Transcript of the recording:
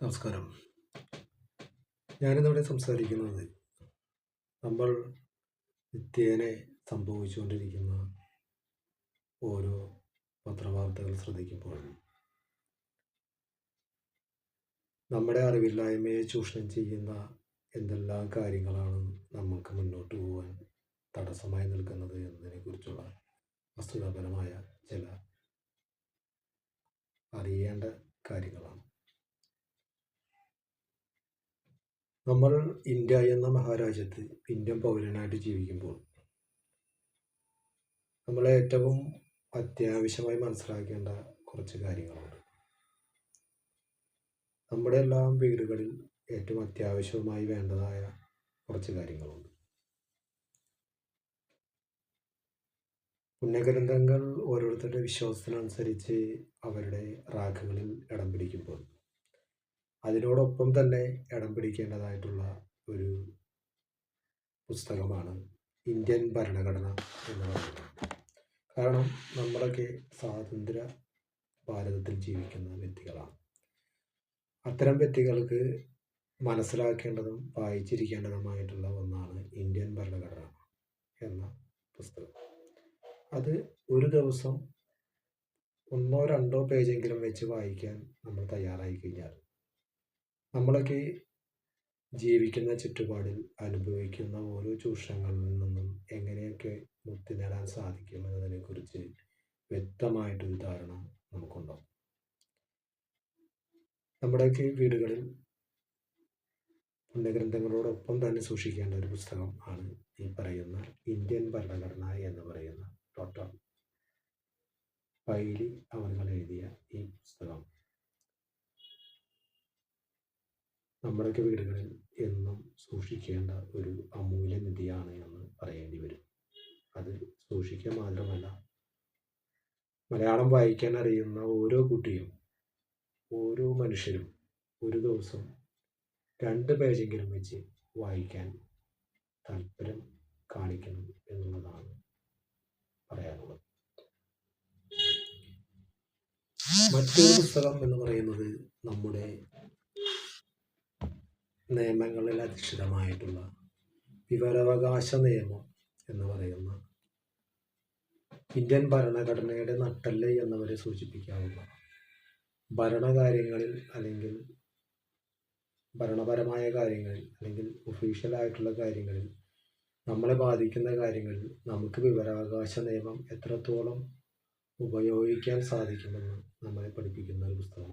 നമസ്കാരം. ഞാനിന്നിവിടെ സംസാരിക്കുന്നത് നമ്മൾ നിത്യേനെ സംഭവിച്ചുകൊണ്ടിരിക്കുന്ന ഓരോ പത്രവാർത്തകൾ ശ്രദ്ധിക്കുമ്പോൾ നമ്മുടെ അറിവില്ലായ്മയെ ചൂഷണം ചെയ്യുന്ന എന്തെല്ലാം കാര്യങ്ങളാണ് നമുക്ക് മുന്നോട്ട് പോകാൻ തടസ്സമായി നിൽക്കുന്നത് എന്നതിനെക്കുറിച്ചുള്ള വസ്തുതാപരമായ ചില അറിയേണ്ട കാര്യങ്ങളാണ്. നമ്മൾ ഇന്ത്യ എന്ന മഹാരാജ്യത്ത് ഇന്ത്യൻ പൗരനായിട്ട് ജീവിക്കുമ്പോൾ നമ്മൾ ഏറ്റവും അത്യാവശ്യമായി മനസ്സിലാക്കേണ്ട കുറച്ച് കാര്യങ്ങളുണ്ട്. നമ്മുടെ എല്ലാം വീടുകളിൽ ഏറ്റവും അത്യാവശ്യമായി വേണ്ടതായ കുറച്ച് കാര്യങ്ങളുണ്ട്. പുണ്യഗ്രന്ഥങ്ങൾ ഓരോരുത്തരുടെ വിശ്വാസത്തിനനുസരിച്ച് അവരുടെ റാഖുകളിൽ ഇടം പിടിക്കുമ്പോൾ അതിനോടൊപ്പം തന്നെ ഇടം പിടിക്കേണ്ടതായിട്ടുള്ള ഒരു പുസ്തകമാണ് ഇന്ത്യൻ ഭരണഘടന എന്ന് പറയുന്നത്. കാരണം നമ്മളൊക്കെ സ്വാതന്ത്ര്യ ഭാരതത്തിൽ ജീവിക്കുന്ന വ്യക്തികളാണ്. അത്തരം വ്യക്തികൾക്ക് മനസ്സിലാക്കേണ്ടതും വായിച്ചിരിക്കേണ്ടതുമായിട്ടുള്ള ഒന്നാണ് ഇന്ത്യൻ ഭരണഘടന എന്ന പുസ്തകം. അത് ഒരു ദിവസം ഒന്നോ രണ്ടോ പേജെങ്കിലും വെച്ച് വായിക്കാൻ നമ്മൾ തയ്യാറായി കഴിഞ്ഞാൽ നമ്മളൊക്കെ ജീവിക്കുന്ന ചുറ്റുപാടിൽ അനുഭവിക്കുന്ന ഓരോ ചൂഷണങ്ങളിൽ നിന്നും എങ്ങനെയൊക്കെ മുക്തി നേടാൻ സാധിക്കും എന്നതിനെക്കുറിച്ച് വ്യക്തമായിട്ടൊരു ധാരണ നമുക്കുണ്ടോ? നമ്മുടെയൊക്കെ വീടുകളിൽ പുണ്യഗ്രന്ഥങ്ങളോടൊപ്പം തന്നെ സൂക്ഷിക്കേണ്ട ഒരു പുസ്തകം ആണ് ഈ പറയുന്ന ഇന്ത്യൻ ഭരണഘടന എന്ന് പറയുന്ന ഡോക്ടർ പൈലി അവർ എഴുതിയ ഈ പുസ്തകം. നമ്മുടെയൊക്കെ വീടുകളിൽ എന്നും സൂക്ഷിക്കേണ്ട ഒരു അമൂല്യ നിധിയാണ് എന്ന് പറയേണ്ടി വരും. അത് സൂക്ഷിക്കുക മാത്രമല്ല മലയാളം വായിക്കാൻ അറിയുന്ന ഓരോ കുട്ടിയും ഓരോ മനുഷ്യരും ഒരു ദിവസം രണ്ട് പേജെങ്കിലും വെച്ച് വായിക്കാൻ താല്പര്യം കാണിക്കണം എന്നുള്ളതാണ് പറയാനുള്ളത്. മറ്റൊരു പുസ്തകം എന്ന് പറയുന്നത് നമ്മുടെ നിയമങ്ങളിൽ അധിഷ്ഠിതമായിട്ടുള്ള വിവരാവകാശ നിയമം എന്ന് പറയുന്ന ഇന്ത്യൻ ഭരണഘടനയുടെ നട്ടൽ എന്നവരെ സൂചിപ്പിക്കാവുന്ന ഭരണകാര്യങ്ങളിൽ അല്ലെങ്കിൽ ഭരണപരമായ കാര്യങ്ങളിൽ അല്ലെങ്കിൽ ഒഫീഷ്യലായിട്ടുള്ള കാര്യങ്ങളിൽ നമ്മളെ ബാധിക്കുന്ന കാര്യങ്ങളിൽ നമുക്ക് വിവരാവകാശ നിയമം എത്രത്തോളം ഉപയോഗിക്കാൻ സാധിക്കുമെന്ന് നമ്മളെ പഠിപ്പിക്കുന്ന ഒരു പുസ്തകം